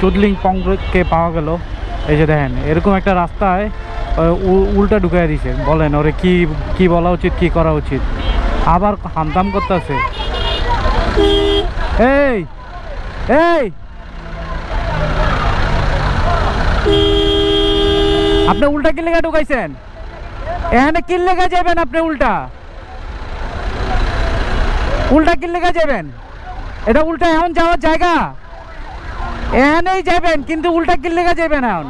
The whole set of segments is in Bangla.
চুদলিং পংকে পাওয়া গেল। এই যে দেখেন, এরকম একটা রাস্তায় উল্টা ঢুকাই দিছে। বলেন, ওরে কি কি বলা উচিত, কি করা উচিত? আবার হামদাম করতেছে। এই এই! আপনি উল্টা কি লেগে ঢুকাইছেন? এখানে কি লেগে যাবেন আপনি উল্টা। উল্টা কি লেগে যাবেন। এটা উল্টা এখন যাওয়ার জায়গা। এখানেই যাবেন, কিন্তু উল্টা কি লেগে যাবেন এখন।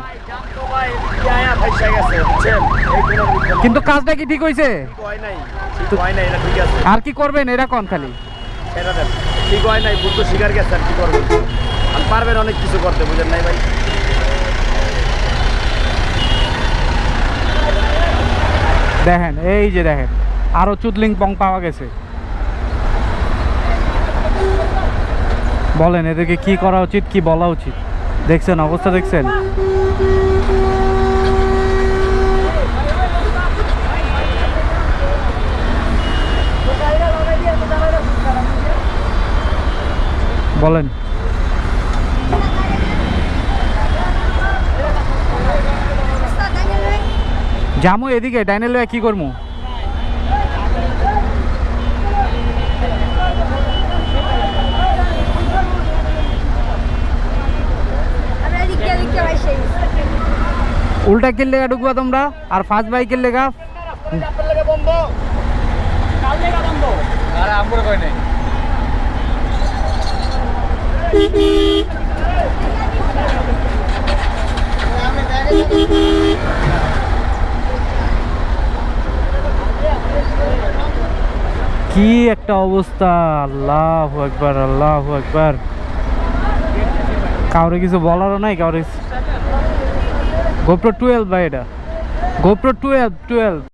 কিন্তু কাজটা কি ঠিক হয়েছে আর কি করবেন? এটা কোন খালি? ঠিক হয় নাই বুদ্ধ শিকার গেছে আর কি করবেন পারবেন অনেক কিছু করতে বুঝেন নাই ভাই দেখেন, এই যে দেখেন, আরও চুদলিং পং পাওয়া গেছে। বলেন, এদেরকে কি করা উচিত, কি বলা উচিত? দেখছেন, অবস্থা দেখছেন? বলেন। যামু এদিকে ডাইনে লয়ে কি করমু উল্টা কিল লেগা ঢুকবা তোমরা, আর ফার্স্ট বাইকের লেগা। কি একটা অবস্থা, আল্লাহ একবার আল্লাহ একবার কাউরে কিছু বলারও নাই, কাউরে গোপ্রো টুয়েলভ ভাই এটা? GoPro twelve twelve